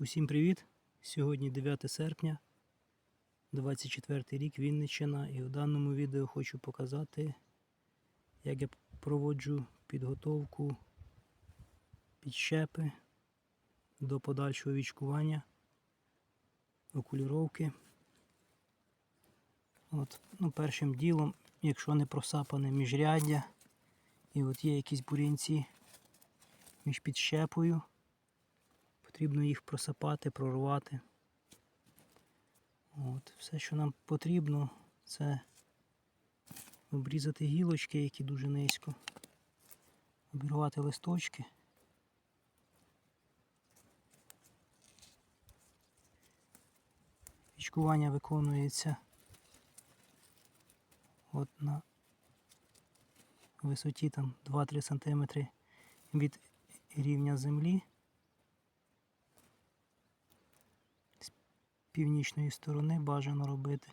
Усім привіт! Сьогодні 9 серпня, 24 рік Вінниччина і в даному відео хочу показати, як я проводжу підготовку підщепи до подальшого вічкування, окуліровки. От, ну, першим ділом, якщо не просапане міжряддя, і от є якісь бурінці між підщепою, потрібно їх просапати, прорвати. От, Все, що нам потрібно, це обрізати гілочки, які дуже низько, обірвати листочки. Вічкування виконується от на висоті там 2-3 см від рівня землі. Північної сторони бажано робити.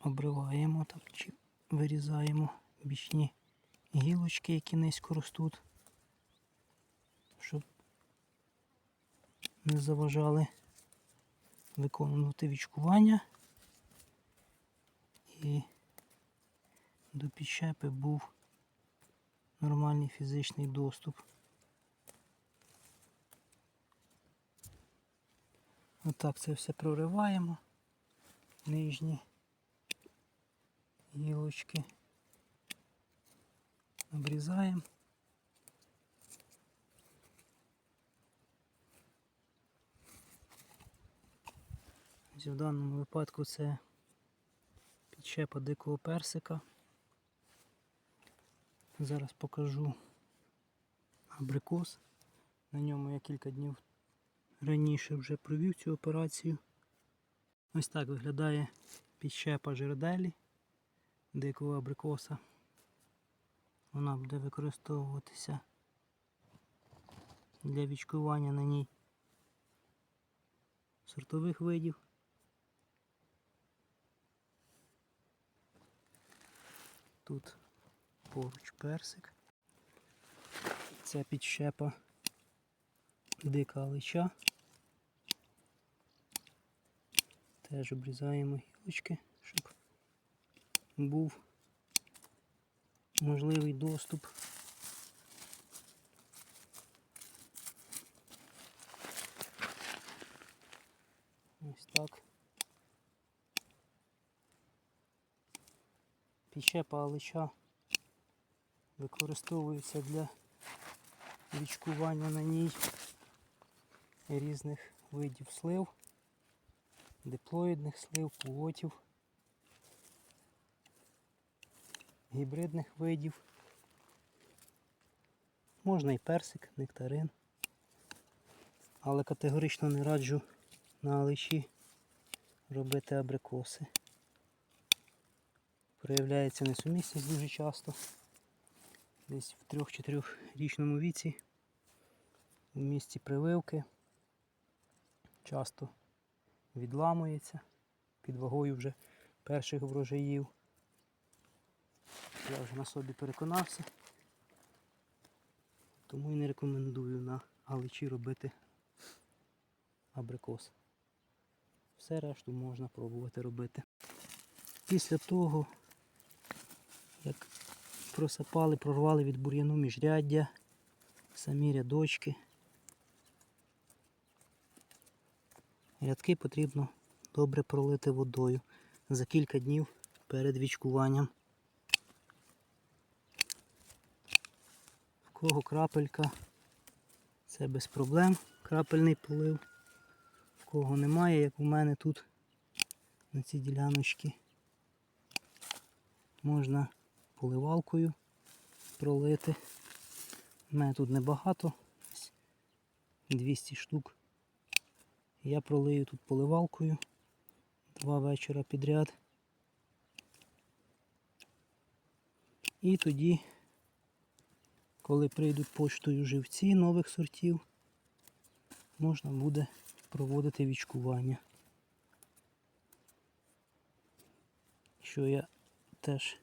Обриваємо там чи вирізаємо бічні гілочки, які низько ростуть, щоб не заважали виконувати вічкування і до підщепи був нормальний фізичний доступ. Отак це все прориваємо. Нижні гілочки обрізаємо. В даному випадку це підщепа дикого персика. Зараз покажу абрикос. На ньому я кілька днів раніше вже провів цю операцію. Ось так виглядає підщепа жерделі дикого абрикоса. Вона буде використовуватися для вічкування на ній сортових видів. Тут поруч персик. Це підщепа дика алича. Теж обрізаємо гілочки, щоб був можливий доступ. Ось так. Підщепа алича використовується для вічкування на ній різних видів слив, диплоїдних слив, плотів, гібридних видів. Можна і персик, нектарин, але категорично не раджу на аличі робити абрикоси. Проявляється несумісність дуже часто. Десь в 3-4 річному віці у місці прививки часто відламується під вагою вже перших врожаїв. Я вже на собі переконався, тому і не рекомендую на галичі робити абрикос. Все решту можна пробувати робити. Після того, як просапали, прорвали від бур'яну міжряддя, самі рядочки. Рядки потрібно добре пролити водою за кілька днів перед вічкуванням. В кого крапелька, це без проблем, крапельний полив. В кого немає, як у мене тут на цій діляночці, можна поливалкою пролити. У мене тут небагато, 200 штук. Я пролию тут поливалкою два вечора підряд. І тоді, коли прийдуть поштою живці нових сортів, можна буде проводити вічкування. Що я теж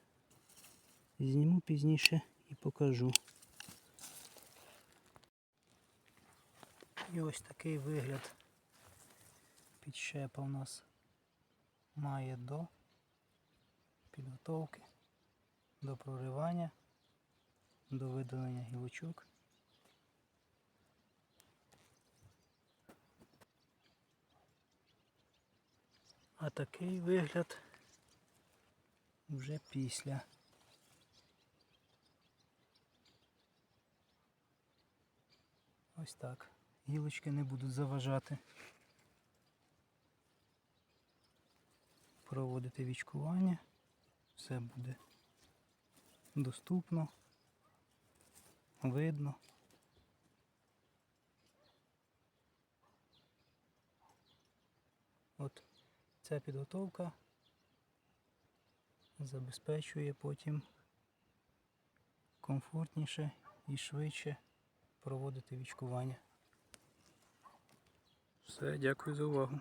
зніму пізніше і покажу. І ось такий вигляд підщепа у нас має до підготовки, до проривання, до видалення гілочок. А такий вигляд вже після. Ось так. Гілочки не будуть заважати. Проводити вічкування. Все буде доступно, видно. От ця підготовка забезпечує потім комфортніше і швидше проводити вічкування. Все, дякую за увагу.